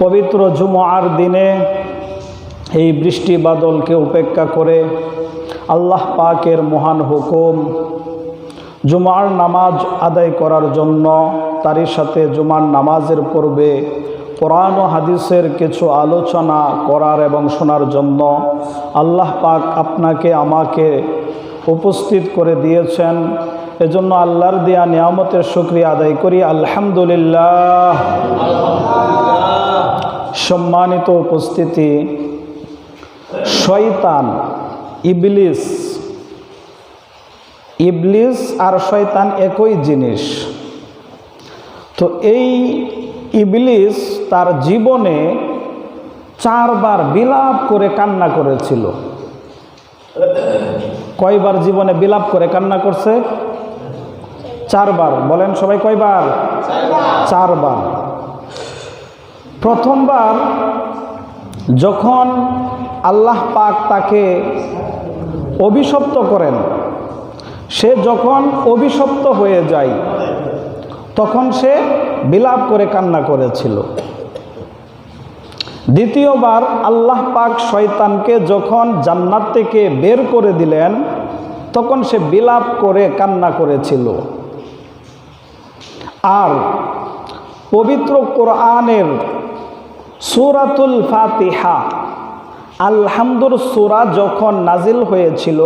পবিত্র জুমার দিনে এই বৃষ্টি বাদলকে উপেক্ষা করে আল্লাহ পাকের মহান হুকুম জুমার নামাজ আদায় করার জন্য তারই সাথে জুমার নামাজের পূর্বে কোরআন ও হাদিসের কিছু আলোচনা করার এবং শোনার জন্য আল্লাহ পাক আপনাকে, আমাকে উপস্থিত করে দিয়েছেন। এজন্য আল্লাহর দেয়া নিয়ামতের শুক্রিয়া আদায় করি। আলহামদুলিল্লাহ। সম্মানিত উপস্থিতি শয়তান ইবলিস। ইবলিস আর শয়তান একই জিনিস। তো এই ইবলিস তার জীবনে চারবার বিলাপ করে কান্না করেছিল। কয়বার জীবনে বিলাপ করে কান্না করছে? চারবার। বলেন সবাই কয়বার? চারবার। প্রথমবার যখন আল্লাহ পাক তাকে অভিশপ্ত করেন, সে যখন অভিশপ্ত হয়ে যায়, তখন সে বিলাপ করে কান্না করেছিল। দ্বিতীয়বার আল্লাহ পাক শয়তানকে যখন জান্নাত থেকে বের করে দিলেন, তখন সে বিলাপ করে কান্না করেছিল। আর পবিত্র কোরআনের সুরাতুল ফাতিহা। আলহামদুর সুরা যখন নাজিল হয়েছিল,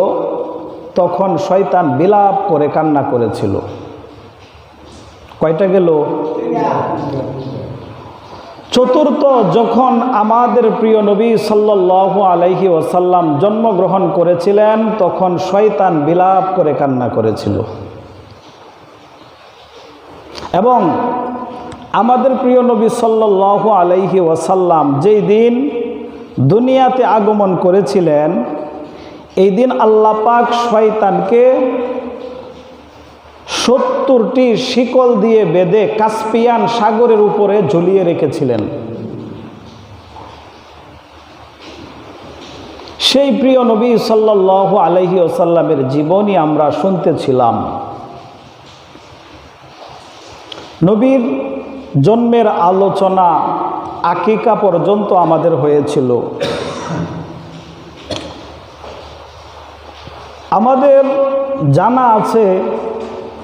তখন শয়তান বিলাপ করে কান্না করেছিল। কয়টা গেল? চতুর্থ, যখন আমাদের প্রিয় নবী সাল্লাহ আলাইহি ওসাল্লাম জন্মগ্রহণ করেছিলেন, তখন শয়তান বিলাপ করে কান্না করেছিল। এবং আমাদের প্রিয় নবী সাল্লাহ আলাইহি ওয়াসাল্লাম যেই দিন দুনিয়াতে আগমন করেছিলেন, এই দিন আল্লাহ পাক শয়তানকে সত্তরটি শিকল দিয়ে বেঁধে কাস্পিয়ান সাগরের উপরে ঝুলিয়ে রেখেছিলেন। সেই প্রিয় নবী সাল্লাহ আলহি ওসাল্লামের জীবনই আমরা শুনতেছিলাম। নবীর জন্মের আলোচনা আকিকা পর্যন্ত আমাদের হয়েছিল। আমাদের জানা আছে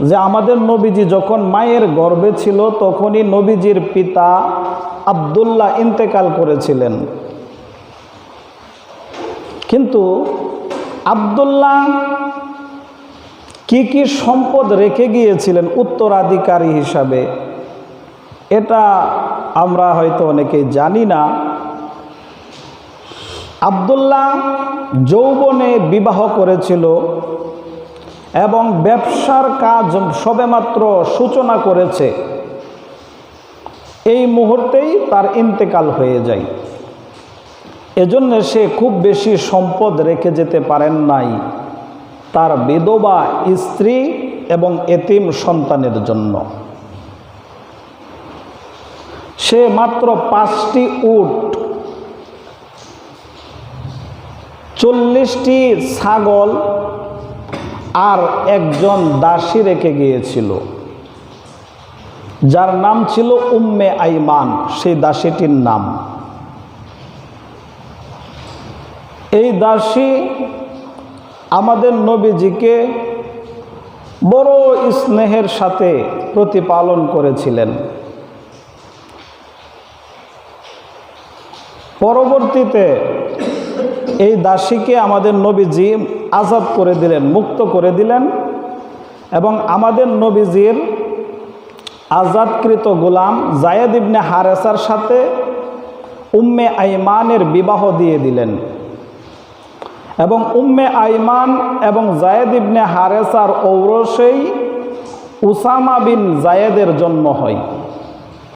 যে আমাদের নবীজি যখন মায়ের গর্ভে ছিল, তখনই নবীজির পিতা আবদুল্লাহ ইন্তেকাল করেছিলেন। কিন্তু আবদুল্লাহ কি কি সম্পদ রেখে গিয়েছিলেন উত্তরাধিকারী হিসাবে? এটা আমরা হয়তো অনেকেই জানি না। আবদুল্লাহ যৌবনে বিবাহ করেছিল এবং ব্যবসার কাজ সবেমাত্র সূচনা করেছে। এই মুহূর্তেই তার ইন্তেকাল হয়ে যায়। এজন্য সে খুব বেশি সম্পদ রেখে যেতে পারেন নাই। তার বিধবা, স্ত্রী এবং এতিম সন্তানের জন্য। সে মাত্র পাঁচটি উট, চল্লিশটি ছাগল আর একজন দাসী রেখে গিয়েছিল, যার নাম ছিল উম্মে আইমান, সেই দাসীটির নাম। এই দাসী আমাদের নবীজিকে বড় স্নেহের সাথে প্রতিপালন করেছিলেন। পরবর্তীতে এই দাসীকে আমাদের নবীজি আজাদ করে দিলেন, মুক্ত করে দিলেন এবং আমাদের নবীজির আজাদকৃত গোলাম জায়েদ ইবনে হারেসার সাথে উম্মে আইমানের বিবাহ দিয়ে দিলেন এবং উম্মে আইমান এবং জায়েদ ইবনে হারেসার ঔরসেই উসামা বিন জায়েদের জন্ম হয়।